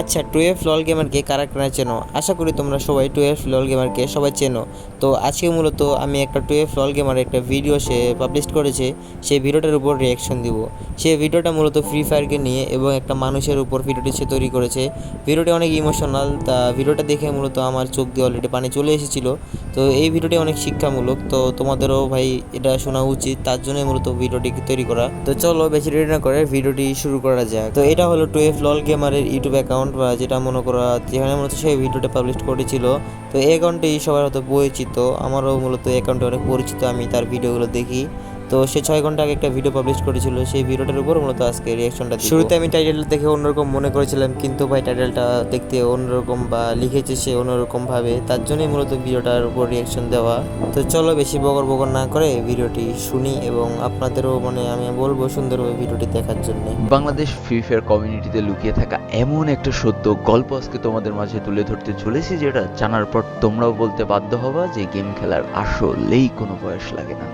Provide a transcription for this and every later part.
আচ্ছা টুয়েলভ লল গেমারকে কারা কারা চেনো? আশা করি তোমরা সবাই টুয়েলভ লল গেমারকে সবাই চেনো। তো আজকে মূলত আমি একটা টুয়েলভ লল গেমার একটা ভিডিও সে পাবলিশ করেছে, সেই ভিডিওটার উপর রিয়াকশন দিব। সেই ভিডিওটা মূলত ফ্রি ফায়ারকে নিয়ে এবং একটা মানুষের উপর ভিডিওটি সে তৈরি করেছে। ভিডিওটি অনেক ইমোশনাল তা ভিডিওটা দেখে মূলত আমার চোখ দিয়ে অলরেডি পানি চলে এসেছিল। তো এই ভিডিওটি অনেক শিক্ষামূলক, তো তোমাদেরও ভাই এটা শোনা উচিত, তার জন্যই মূলত ভিডিওটি তৈরি করা। তো চলো বেশি রেডি না করে ভিডিওটি শুরু করা যাক। তো এটা হলো টুয়েলভ লল গেমারের ইউটিউব অ্যাকাউন্ট বা যেটা মনে করা যেখানে মূলত সেই ভিডিওটা পাবলিশ করেছিল, তো এই অ্যাকাউন্টটি সবার হয়তো পরিচিত। আমারও মূলত এই অ্যাকাউন্টে অনেক পরিচিত, আমি তার ভিডিওগুলো দেখি। তো সে ছয় ঘণ্টা আগে একটা ভিডিও পাবলিশ করেছিল। সেই ভিডিওটার উপর মূলত আজকে রিয়াকশনটা শুরুতে আমি টাইটেলটা দেখে অন্যরকম মনে করেছিলাম কিন্তু ভাই টাইটেলটা দেখতে অন্যরকম বা লিখেছে সে অন্যরকমভাবে তার জন্যই মূলত ভিডিওটার উপর রিয়াকশন দেওয়া। তো চলো বেশি বগর বগর না করে ভিডিওটি শুনি এবং আপনাদেরও মানে আমি বলব সুন্দরভাবে ভিডিওটি দেখার জন্য। বাংলাদেশ ফ্রি ফায়ার কমিউনিটিতে লুকিয়ে থাকা এমন একটা সত্য গল্প আজকে তোমাদের মাঝে তুলে ধরতে চলেছি যেটা জানার পর তোমরাও বলতে বাধ্য হবা যে গেম খেলার আসলেই কোনো বয়স লাগে না।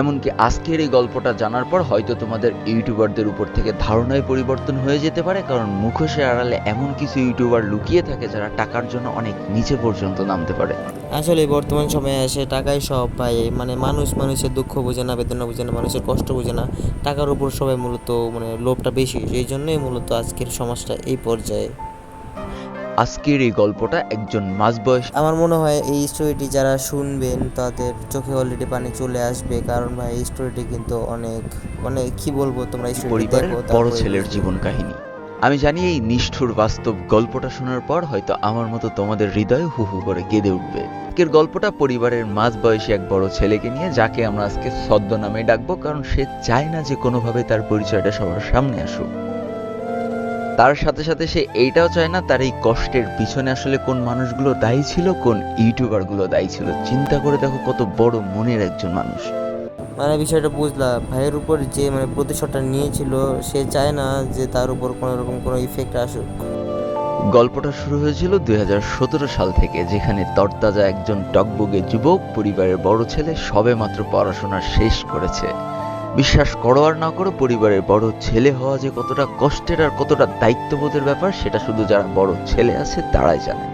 এমনকি আজকের এই গল্পটা জানার পর হয়তো তোমাদের ইউটিউবারদের উপর থেকে ধারণায় পরিবর্তন হয়ে যেতে পারে, কারণ মুখোশের আড়ালে এমন কিছু ইউটিউবার লুকিয়ে থাকে যারা টাকার জন্য অনেক নিচে পর্যন্ত নামতে পারে। আসলে বর্তমান সময়ে এসে টাকাই সব ভাই মানে মানুষ মানুষের দুঃখ বোঝে না, বেদনা বোঝে না, মানুষের কষ্ট বোঝে না, টাকার উপর সবাই মূলত মানে লোভটা বেশি, সেই জন্যই মূলত আজকের সমাজটা এই পর্যায়ে। আজকের এই গল্পটা একজন মাঝবয়স আমার মনে হয় এই স্টোরিটি যারা শুনবেন তাদের চোখে অলরেডি পানি চলে আসবে। কারণ ভাই এই স্টোরিটি কিন্তু অনেক মানে কি বলব তোমরা পরিবারের বড় ছেলের জীবন কাহিনী। আমি জানি এই নিষ্ঠুর বাস্তব গল্পটা শোনার পর হয়তো আমার মতো তোমাদের হৃদয় হু হু করে কেঁদে উঠবে। আজকের গল্পটা পরিবারের মাঝ বয়সী এক বড় ছেলেকে নিয়ে যাকে আমরা আজকে সদ্য নামে ডাকবো কারণ সে চায় না যে কোনোভাবে তার পরিচয়টা সবার সামনে আসুক। তার সাথে সাথে সে এইটাও চায় না তার এই কষ্টের পিছনে আসলে কোন মানুষগুলো দায়ী ছিল কোন ইউটিউবারগুলো দায়ী ছিল। চিন্তা করে দেখো কত বড় মনের একজন মানুষ। মানে বিষয়টা বুঝলাম। ভাইয়ের উপর যে মানে প্রতিশোধটা নিয়েছিল সে চায় না যে তার উপর কোনো রকম কোনো ইফেক্ট আসুক। গল্পটা শুরু হয়েছিল দুই হাজার সতেরো সাল থেকে যেখানে তরতাজা একজন টকবগে যুবক পরিবারের বড় ছেলে সবে মাত্র পড়াশোনা শেষ করেছে। বিশ্বাস করো আর না করো পরিবারের বড় ছেলে হওয়া যে কতটা কষ্টের আর কতটা দায়িত্ববোধের ব্যাপার সেটা শুধু যারা বড় ছেলে আছে তারাই জানে।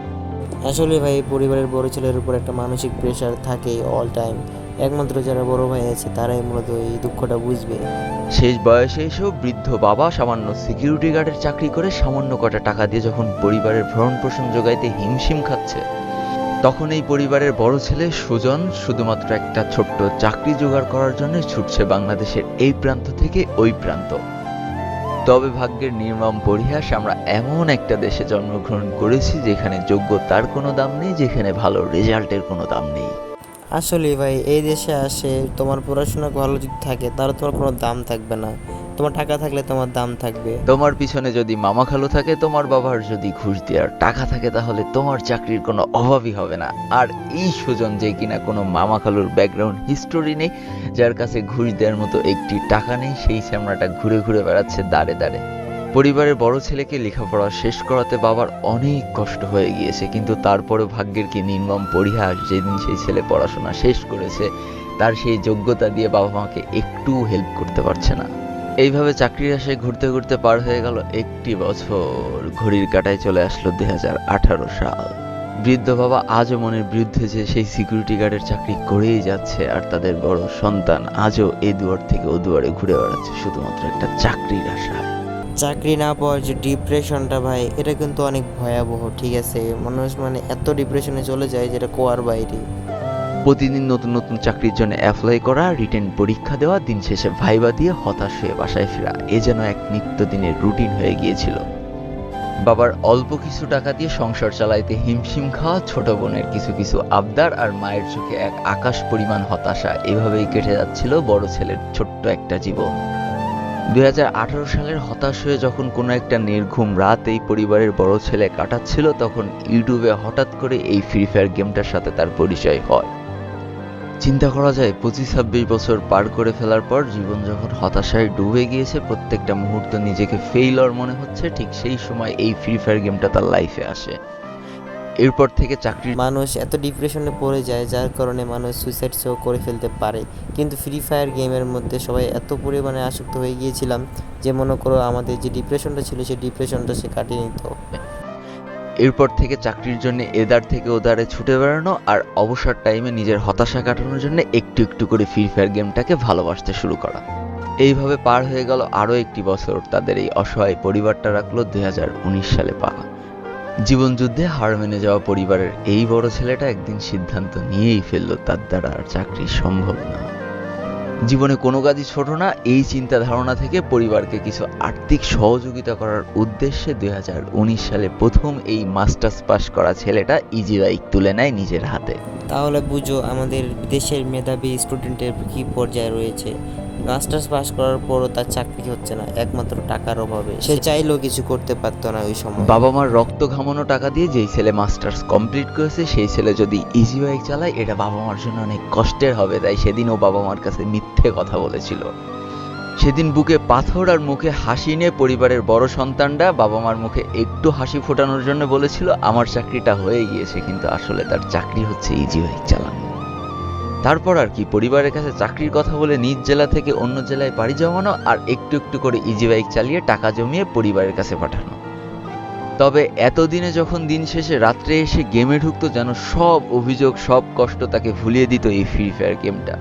আসলে ভাই পরিবারের বড় ছেলের উপর একটা মানসিক প্রেশার থাকে অল টাইম একমাত্র যারা বড় ভাই আছে তারাই মূলত এই দুঃখটা বুঝবে। শেষ বয়সে এসেও বৃদ্ধ বাবা সামান্য সিকিউরিটি গার্ডের চাকরি করে সামান্য কটা টাকা দিয়ে যখন পরিবারের ভরণ পোষণ যোগাইতে হিমশিম খাচ্ছে। তখন এই পরিবারের বড় ছেলে সুজন শুধুমাত্র একটা ছোট্ট চাকরি জোগাড় করার জন্য ছুটছে বাংলাদেশের এই প্রান্ত থেকে ওই প্রান্ত। তবে ভাগ্যের নির্মম পরিহাস, আমরা এমন একটা দেশে জন্মগ্রহণ করেছি যেখানে যোগ্যতার কোনো দাম নেই, যেখানে ভালো রেজাল্টের কোনো দাম নেই। আসলে ভাই, এই দেশে আসে তোমার পড়াশোনা ভালো যদি থাকে, তাহলে তোমার কোনো দাম থাকবে না। তোমার টাকা থাকলে তোমার দাম থাকবে। তোমার পিছনে যদি মামা খালু থাকে, তোমার বাবার যদি ঘুষ দেওয়ার টাকা থাকে, তাহলে তোমার চাকরির কোনো অভাবই হবে না। আর এই সুজন যে কিনা কোনো মামা খালুর ব্যাকগ্রাউন্ড হিস্টোরি নেই, যার কাছে ঘুষ দেওয়ার মতো একটি টাকা নেই, সেই শ্যামরাটা ঘুরে ঘুরে বেড়াচ্ছে দাঁড়ে দাঁড়ে। পরিবারের বড় ছেলেকে লেখাপড়া শেষ করাতে বাবার অনেক কষ্ট হয়ে গিয়েছে, কিন্তু তারপরে ভাগ্যের কি নির্মম পরিহাস যেদিন সেই ছেলে পড়াশোনা শেষ করেছে, তার সেই যোগ্যতা দিয়ে বাবা মাকে একটু হেল্প করতে পারছে না। এইভাবে চাকরির আশায় ঘুরতে ঘুরতে পার হয়ে গেল একটি বছর। ঘড়ির কাটায় চলে আসলো দু হাজার আঠারো সাল। বৃদ্ধ বাবা আজও মনের বিরুদ্ধে যে সেই সিকিউরিটি গার্ডের চাকরি করেই যাচ্ছে, আর তাদের বড় সন্তান আজও এই দুয়ার থেকে ও দুয়ারে ঘুরে বেড়াচ্ছে, শুধুমাত্র একটা চাকরির আশায়। চাকরি না পাওয়ার যে ডিপ্রেশনটা ভাই, এটা কিন্তু অনেক ভয়াবহ, ঠিক আছে? মানুষ মানে এত ডিপ্রেশনে চলে যায় যেটা কোয়ার বাইরে। প্রতিদিন নতুন নতুন চাকরির জন্য অ্যাপ্লাই করা রিটেন পরীক্ষা দেওয়া, দিন শেষে ভাইবা দিয়ে হতাশ হয়ে বাসায় ফেরা, এ যেন এক নিত্যদিনের রুটিন হয়ে গিয়েছিল। বাবার অল্প কিছু টাকা দিয়ে সংসার চালাইতে হিমশিম খাওয়া, ছোট বোনের কিছু কিছু আবদার আর মায়ের চোখে এক আকাশ পরিমাণ হতাশা, এভাবেই কেটে যাচ্ছিল বড় ছেলের ছোট্ট একটা জীবন। দুই হাজার আঠেরো সালের হতাশ হয়ে যখন কোনো একটা নির্ঘুম রাত এই পরিবারের বড় ছেলে কাটাচ্ছিল, তখন ইউটিউবে হঠাৎ করে এই ফ্রি ফায়ার গেমটার সাথে তার পরিচয় হয়। চিন্তা করা যায়, পঁচিশ ছাব্বিশ বছর পার করে ফেলার পর জীবন যখন হতাশায় ডুবে গিয়েছে, প্রত্যেকটা মুহূর্ত নিজেকে ফেইলর মনে হচ্ছে, ঠিক সেই সময় এই ফ্রি ফায়ার গেমটা তার লাইফে আসে। এরপর থেকে চাকরির মানুষ এত ডিপ্রেশনে পড়ে যায় যার কারণে মানুষ সুইসাইড শো করে ফেলতে পারে। কিন্তু ফ্রি ফায়ার গেমের মধ্যে সবাই এত পরিমাণে আসক্ত হয়ে গিয়েছিলাম যে মনে করো আমাদের যে ডিপ্রেশনটা ছিল সেই ডিপ্রেশনটা সে কাটিয়ে নিত। এরপর থেকে চাকরির জন্য এদার থেকে ওদারে ছুটে বেড়ানো আর অবসর টাইমে নিজের হতাশা কাটানোর জন্য একটু একটু করে ফ্রি ফায়ার গেমটাকে ভালোবাসতে শুরু করা। এইভাবে পার হয়ে গেল আরও একটি বছর তাদের এই অসহায় পরিবারটা রাখল দুই হাজার উনিশ সালে পা জীবনযুদ্ধে হার মেনে যাওয়া পরিবারের এই বড় ছেলেটা একদিন সিদ্ধান্ত নিয়েই ফেলল, তার দ্বারা আর চাকরি সম্ভব না। জীবনে কোনো কাজই ছোট না, এই চিন্তা ধারণা থেকে পরিবারকে কিছু আর্থিক সহযোগিতা করার উদ্দেশ্যে দুই হাজার উনিশ সালে প্রথম এই মাস্টার্স পাশ করা ছেলেটা ইজি বাইক তুলে নেয় নিজের হাতে। তাহলে বুঝো আমাদের দেশের মেধাবী স্টুডেন্টের কী পর্যায়ে রয়েছে। মাস্টার্স পাস করার পরও তার চাকরি হচ্ছে না, একমাত্র টাকার অভাবে। সে চাইলেও কিছু করতে পারতো না ওই সময়। বাবা মার রক্ত ঘামানো টাকা দিয়ে যেই ছেলে মাস্টার্স কমপ্লিট করেছে, সেই ছেলে যদি ইজি বাইক চালায়, এটা বাবা মার জন্য অনেক কষ্টের হবে, তাই সেদিন ও বাবা মার কাছে মিথ্যে কথা বলেছিল। সেদিন বুকে পাথর আর মুখে হাসি নিয়ে পরিবারের বড় সন্তানরা বাবা মার মুখে একটু হাসি ফোটানোর জন্য বলেছিল, আমার চাকরিটা হয়ে গিয়েছে, কিন্তু আসলে তার চাকরি হচ্ছে ইজি বাইক চালানো। তারপর আর কি, পরিবারের কাছে চাকরির কথা বলে নিজ জেলা থেকে অন্য জেলায় পাড়ি জমানো আর একটু একটু করে ইজি বাইক চালিয়ে টাকা জমিয়ে পরিবারের কাছে পাঠানো। তবে এতদিনে যখন দিন শেষে রাত্রে এসে গেমে ঢুকতো যেন সব অভিযোগ, সব কষ্ট তাকে ভুলিয়ে দিত এই ফ্রি ফায়ার গেমটা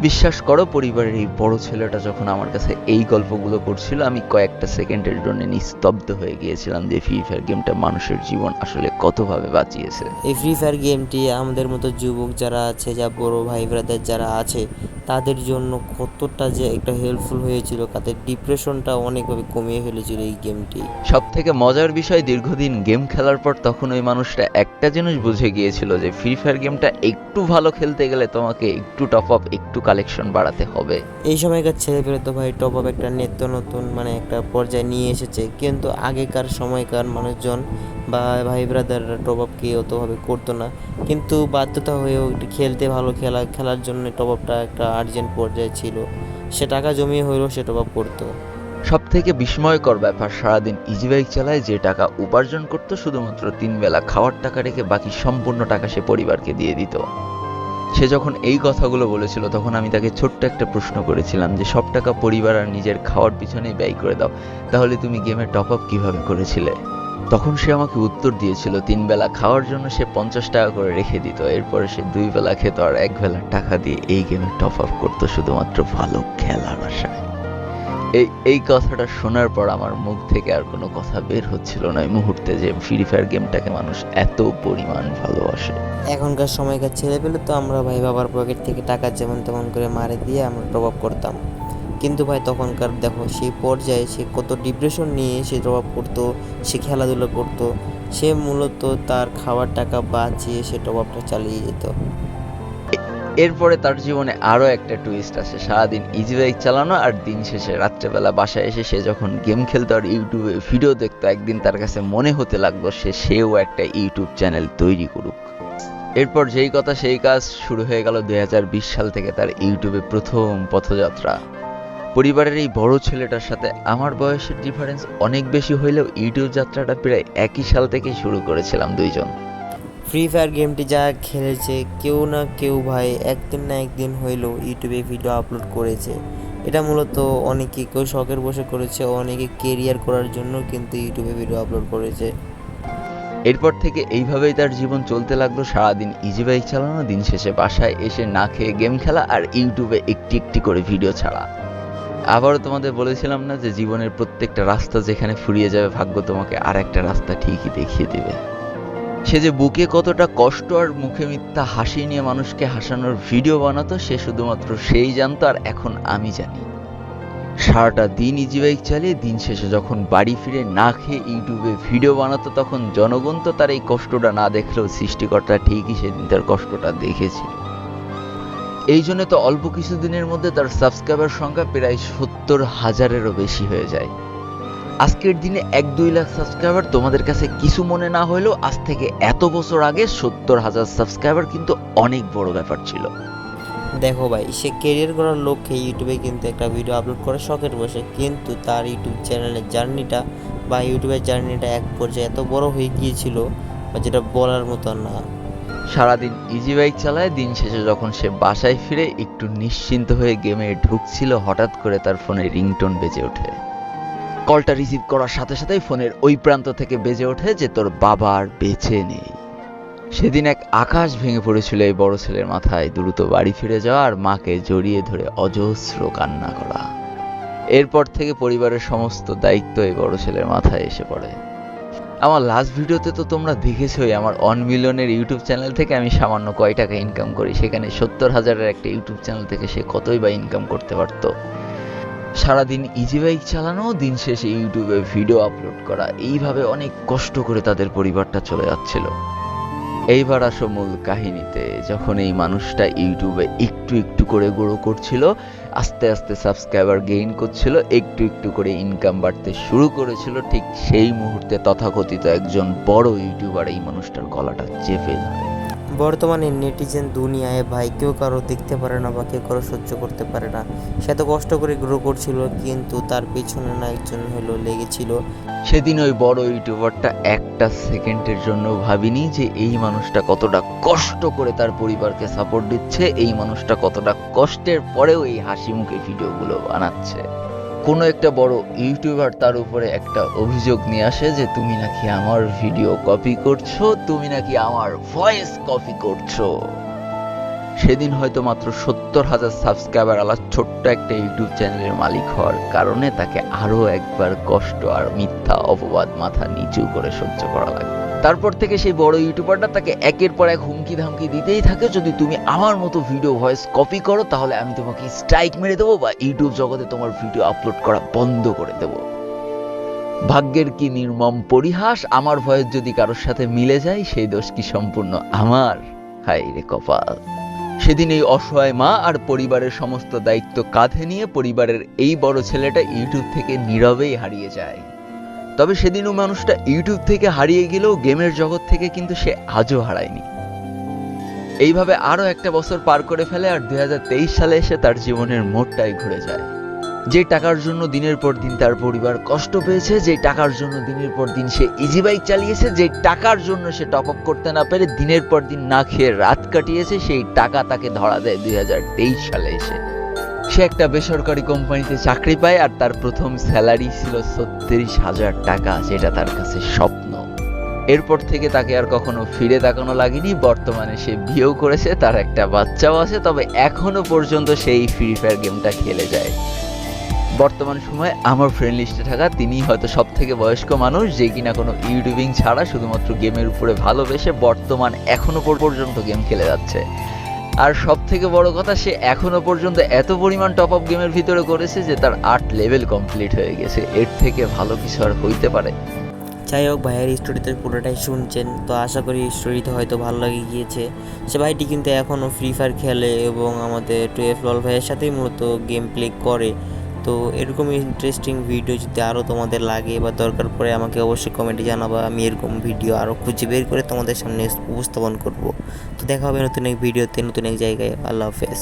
বিশ্বাস করো পরিবারের এই বড় ছেলেটা যখন আমার কাছে এই গল্পগুলো করছিল আমি কয়েকটা সেকেন্ডের জন্য নিস্তব্ধ হয়ে গিয়েছিলাম যে ফ্রি ফায়ার গেমটা মানুষের জীবন আসলে কতভাবে বাঁচিয়েছে। এই ফ্রি ফায়ার গেমটি আমাদের মতো যুবক যারা আছে যা বড় ভাই ব্রাদার যারা আছে তাদের জন্য কতটা যে একটা হেল্পফুল হয়েছিল তাদের ডিপ্রেশনটা অনেকভাবে কমিয়ে ফেলেছিল এই গেমটি সব থেকে মজার বিষয় দীর্ঘদিন গেম খেলার পর তখন ওই মানুষটা একটা জিনিস বুঝে গিয়েছিল যে ফ্রি ফায়ার গেমটা একটু ভালো খেলতে গেলে তোমাকে একটু টপ আপ একটু কালেকশন বাড়াতে হবে। এই সময়কার ছেলেপেলে তো ভাই টপ আপ একটা নিত্য নতুন মানে একটা পর্যায়ে নিয়ে এসেছে। কিন্তু আগেকার সময়কার মানুষজন বা ভাই ব্রাদাররা টপ আপ কে অতভাবে করতো না। কিন্তু বাধ্যতা হয়েও একটু খেলতে ভালো খেলা খেলার জন্য টপ আপটা একটা আর্জেন্ট পর্যায়ে ছিল। সে টাকা জমিয়ে হলেও সে টপ আপ করতো। সব থেকে বিস্ময়কর ব্যাপার সারাদিন ইজি বাইক চালায় যে টাকা উপার্জন করতো শুধুমাত্র তিন বেলা খাওয়ার টাকা রেখে বাকি সম্পূর্ণ টাকা সে পরিবারকে দিয়ে দিত। সে যখন এই কথাগুলো বলেছিল, তখন আমি তাকে ছোট্ট একটা প্রশ্ন করেছিলাম যে, সব টাকা পরিবার আর নিজের খাওয়ার পিছনেই ব্যয় করে দাও, তাহলে তুমি গেমে টপ আপ কীভাবে করেছিলে? তখন সে আমাকে উত্তর দিয়েছিল, তিন বেলা খাওয়ার জন্য সে পঞ্চাশ টাকা করে রেখে দিত, এরপরে সে দুই বেলা খেত আর এক বেলা টাকা দিয়ে এই গেমে টপ আপ করতো শুধুমাত্র ভালো খেলার আশায়। এই এই কথাটা শোনার পর আমার মুখ থেকে আর কোনো কথা বের হচ্ছিল না এই মুহূর্তে যে ফ্রি ফায়ার গেমটাকে মানুষ এত পরিমাণ ভালোবাসে। এখনকার সময়কার ছেলেপেলে তো আমরা ভাই বাবার পকেট থেকে টাকা যেমন তেমন করে মারে দিয়ে আমরা আপ করতাম। কিন্তু ভাই তখনকার দেখো সেই পর্যায়ে সে কত ডিপ্রেশন নিয়ে সে আপ করতো সে খেলাধুলো করতো সে মূলত তার খাওয়ার টাকা বাঁচিয়ে সে টপ আপটা চালিয়ে যেত। এরপরে তার জীবনে আরও একটা টুইস্ট আছে সারাদিন ইজি বাইক চালানো আর দিন শেষে রাত্রেবেলা বাসায় এসে সে যখন গেম খেলতো আর ইউটিউবে ভিডিও দেখতো, একদিন তার কাছে মনে হতে লাগল সে সেও একটা ইউটিউব চ্যানেল তৈরি করুক। এরপর যেই কথা সেই কাজ শুরু হয়ে গেল দুই হাজার বিশ সাল থেকে তার ইউটিউবে প্রথম পথযাত্রা। পরিবারের এই বড় ছেলেটার সাথে আমার বয়সের ডিফারেন্স অনেক বেশি হইলেও ইউটিউব যাত্রাটা প্রায় একই সাল থেকেই শুরু করেছিলাম দুইজন। ফ্রি ফায়ার গেমটি যা খেলেছে, কেউ না কেউ ভাই একদিন না একদিন হইলেও ইউটিউবে ভিডিও আপলোড করেছে। এটা মূলত অনেকে কেউ শখের বসে করেছে, অনেকে কেরিয়ার করার জন্য কিন্তু ইউটিউবে ভিডিও আপলোড করেছে। এরপর থেকে এইভাবেই তার জীবন চলতে লাগল সারাদিন ইজি বাইক চালানো, দিন শেষে বাসায় এসে না খেয়ে গেম খেলা আর ইউটিউবে একটি একটি করে ভিডিও ছাড়া। আবারও তোমাদের বলেছিলাম না যে জীবনের প্রত্যেকটা রাস্তা যেখানে ফুরিয়ে যাবে, ভাগ্য তোমাকে আর একটা রাস্তা ঠিকই দেখিয়ে দেবে। সে যে বুকে কতটা কষ্ট আর মুখে মিথ্যা হাসি নিয়ে মানুষকে হাসানোর ভিডিও বানাতো, সে শুধুমাত্র সেই জানতো আর এখন আমি জানি। সারাটা দিন ইজি বাইক চালিয়ে দিন শেষে যখন বাড়ি ফিরে না খেয়ে ইউটিউবে ভিডিও বানাতো, তখন জনগণ তো তার এই কষ্টটা না দেখলেও সৃষ্টিকর্তা ঠিকই সেদিন তার কষ্টটা দেখেছিল এই জন্য তো অল্প কিছুদিনের মধ্যে তার সাবস্ক্রাইবার সংখ্যা প্রায় সত্তর হাজারেরও বেশি হয়ে যায়। আজকের দিনে এক দুই লাখ সাবস্ক্রাইবার তোমাদের কাছে কিছু মনে না হলেও আজ থেকে এত বছর আগে সত্তর হাজার সাবস্ক্রাইবার কিন্তু অনেক বড় ব্যাপার ছিল। দেখো ভাই সে কেরিয়ার করার লক্ষ্যে ইউটিউবে কিন্তু একটা ভিডিও আপলোড করে শখের বসে কিন্তু তার ইউটিউব চ্যানেলের জার্নিটা বা ইউটিউবের জার্নিটা এক পর্যায়ে এত বড় হয়ে গিয়েছিল বা যেটা বলার মতো না। সারাদিন ইজি বাইক চালায় দিন শেষে যখন সে বাসায় ফিরে একটু নিশ্চিন্ত হয়ে গেমে ঢুকছিল হঠাৎ করে তার ফোনে রিংটোন বেজে ওঠে। কলটা রিসিভ করার সাথে সাথেই ফোনের ওই প্রান্ত থেকে বেজে ওঠে যে তোর বাবা আর বেঁচে নেই। সেদিন এক আকাশ ভেঙে পড়েছিল এই বড় ছেলের মাথায়। দ্রুত বাড়ি ফিরে যাওয়া আর মাকে জড়িয়ে ধরে অজস্র কান্না করা। এরপর থেকে পরিবারের সমস্ত দায়িত্ব এই বড় ছেলের মাথায় এসে পড়ে। আমার লাস্ট ভিডিওতে তো তোমরা দেখেছোই, আমার অন মিলিয়নের ইউটিউব চ্যানেল থেকে আমি সামান্য কয় টাকা ইনকাম করি। সেখানে সত্তর হাজারের একটা ইউটিউব চ্যানেল থেকে সে কতই বা ইনকাম করতে পারতো? সারাদিন ইজি বাইক চালানো, দিন শেষে ইউটিউবে ভিডিও আপলোড করা, এইভাবে অনেক কষ্ট করে তাদের পরিবারটা চলে যাচ্ছিল। এইবার আসো মূল কাহিনীতে, যখন এই মানুষটা ইউটিউবে একটু একটু করে গ্রো করছিল, আস্তে আস্তে সাবস্ক্রাইবার গেইন করছিল, একটু একটু করে ইনকাম বাড়তে শুরু করেছিল, ঠিক সেই মুহূর্তে তথাকথিত একজন বড় ইউটিউবার এই মানুষটার গলাটা চেপে ধরে। বর্তমানে নেটিজেন দুনিয়ায় ভাই কেউ কারও দেখতে পারে না বা কেউ কারও সহ্য করতে পারে না। সে এত কষ্ট করে গ্রো করছিল, কিন্তু তার পেছনে না একজন হলো লেগেছিল। সেদিন ওই বড় ইউটিউবারটা একটা সেকেন্ডের জন্য ভাবিনি যে এই মানুষটা কতটা কষ্ট করে তার পরিবারকে সাপোর্ট দিচ্ছে, এই মানুষটা কতটা কষ্টের পরেও এই হাসি মুখে ভিডিওগুলো বানাচ্ছে। কোনো একটা বড় ইউটিউবার তার উপরে একটা অভিযোগ নিয়ে আসে যে, তুমি নাকি আমার ভিডিও কপি করছ? তুমি নাকি আমার ভয়েস কপি করছ? সেদিন হয়তো মাত্র সত্তর হাজার সাবস্ক্রাইবার আলা ছোট্ট একটা ইউটিউব চ্যানেলের মালিক হওয়ার কারণে তাকে আরও একবার কষ্ট আর মিথ্যা অপবাদ মাথা নিচু করে সহ্য করা লাগে তারপর থেকে সেই বড় ইউটিউবারটা তাকে একের পর এক হুমকি ধামকি দিতেই থাকে। যদি তুমি আমার মতো ভিডিও ভয়েস কপি করো, তাহলে আমি তোমাকে স্ট্রাইক মেরে দেবো বা ইউটিউব জগতে তোমার ভিডিও আপলোড করা বন্ধ করে দেবো। ভাগ্যের কি নির্মম পরিহাস? আমার ভয়েস যদি কারোর সাথে মিলে যায়, সেই দোষ কি সম্পূর্ণ আমার? হাই রে কপাল। সেদিন এই অসহায় মা আর পরিবারের সমস্ত দায়িত্ব কাঁধে নিয়ে পরিবারের এই বড় ছেলেটা ইউটিউব থেকে নীরবেই হারিয়ে যায়। তবে সেদিনও মানুষটা ইউটিউব থেকে হারিয়ে গেলেও গেমের জগৎ থেকে কিন্তু সে আজও হারায়নি। এইভাবে আরও একটা বছর পার করে ফেলে আর দুই সালে এসে তার জীবনের মোড়টাই ঘুরে যায়। যে টাকার জন্য দিনের পর দিন তার পরিবার কষ্ট পেয়েছে, যে টাকার জন্য দিনের পর দিন সে ইজি বাইক চালিয়েছে, যে টাকার জন্য সে টপ আপ করতে না পেরে দিনের পর দিন না খেয়ে রাত কাটিয়েছে, সেই টাকা তাকে ধরা দেয় দুই হাজার তেইশ সালে এসে। সে একটা বেসরকারি কোম্পানিতে চাকরি পায় আর তার প্রথম স্যালারি ছিল ছত্রিশ হাজার টাকা, যেটা তার কাছে স্বপ্ন। এরপর থেকে তাকে আর কখনো ফিরে তাকানো লাগেনি। বর্তমানে সে বিয়েও করেছে, তার একটা বাচ্চাও আছে, তবে এখনও পর্যন্ত সেই ফ্রি ফায়ার গেমটা খেলে যায়। বর্তমান সময়ে আমার ফ্রেন্ড লিস্টে থাকা তিনি হয়তো সব থেকে বয়স্ক মানুষ, যে কিনা কোনো ইউটিউবিং ছাড়া শুধুমাত্র গেমের উপরে ভালোবেসে বর্তমান এখনও পর্যন্ত গেম খেলে যাচ্ছে। আর সব থেকে বড় কথা, সে এখনও পর্যন্ত এত পরিমাণ টপ আপ গেমের ভিতরে করেছে যে তার আট লেভেল কমপ্লিট হয়ে গেছে। এর থেকে ভালো কিছু আর হইতে পারে। যাই হোক ভাইয়ের স্টোরিতে পুরোটাই শুনছেন, তো আশা করি স্টোরিতে হয়তো ভালো লাগে গিয়েছে। সে ভাইটি কিন্তু এখনও ফ্রি ফায়ার খেলে এবং আমাদের টুয়েলভ লল ভাইয়ের সাথেই মূলত গেম প্লে করে। তো এরকম ইন্টারেস্টিং ভিডিও যদি আরও তোমাদের লাগে বা দরকার পড়ে আমাকে অবশ্যই কমেন্টে জানাবা। আমি এরকম ভিডিও আরও খুঁজে বের করে তোমাদের সামনে উপস্থাপন করব। তো দেখা হবে নতুন এক ভিডিওতে নতুন এক জায়গায়। আল্লাহ হাফেজ।